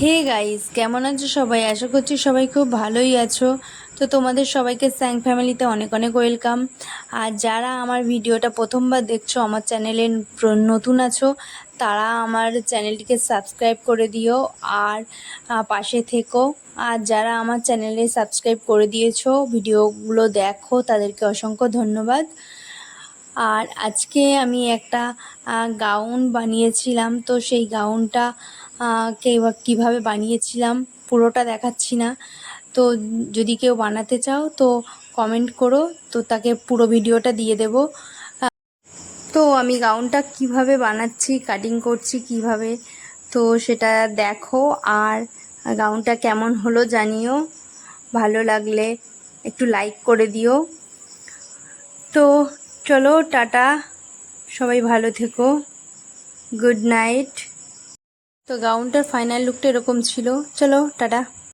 Hey guys কেমন আছো সবাই? আশা করছি সবাই খুব ভালোই আছো। তো তোমাদের সবাইকে স্যাং ফ্যামিলিতে অনেক অনেক ওয়েলকাম আর যারা আমার ভিডিওটা প্রথমবার দেখছ, আমার চ্যানেলে নতুন আছো, তারা আমার চ্যানেলটিকে সাবস্ক্রাইব করে দিও আর পাশে থেকো। আর যারা আমার চ্যানেলে সাবস্ক্রাইব করে দিয়েছ, ভিডিওগুলো দেখো, তাদেরকে অসংখ্য ধন্যবাদ। আর আজকে আমি একটা গাউন বানিয়েছিলাম। তো সেই গাউনটা কীভাবে বানিয়েছিলাম, পুরোটা দেখাচ্ছি না। তো যদি কেউ বানাতে চাও তো কমেন্ট করো, তো তাকে পুরো ভিডিওটা দিয়ে দেব। তো আমি গাউনটা কীভাবে বানাচ্ছি কাটিং করছি কীভাবে, তো সেটা দেখো। আর গাউনটা কেমন হলো জানিও, ভালো লাগলে একটু লাইক করে দিও। তো চলো, টাটা, সবাই ভালো থেকো। গুড নাইট তো গাউনটার ফাইনাল লুকটা এরকম ছিল। চলো টাটা।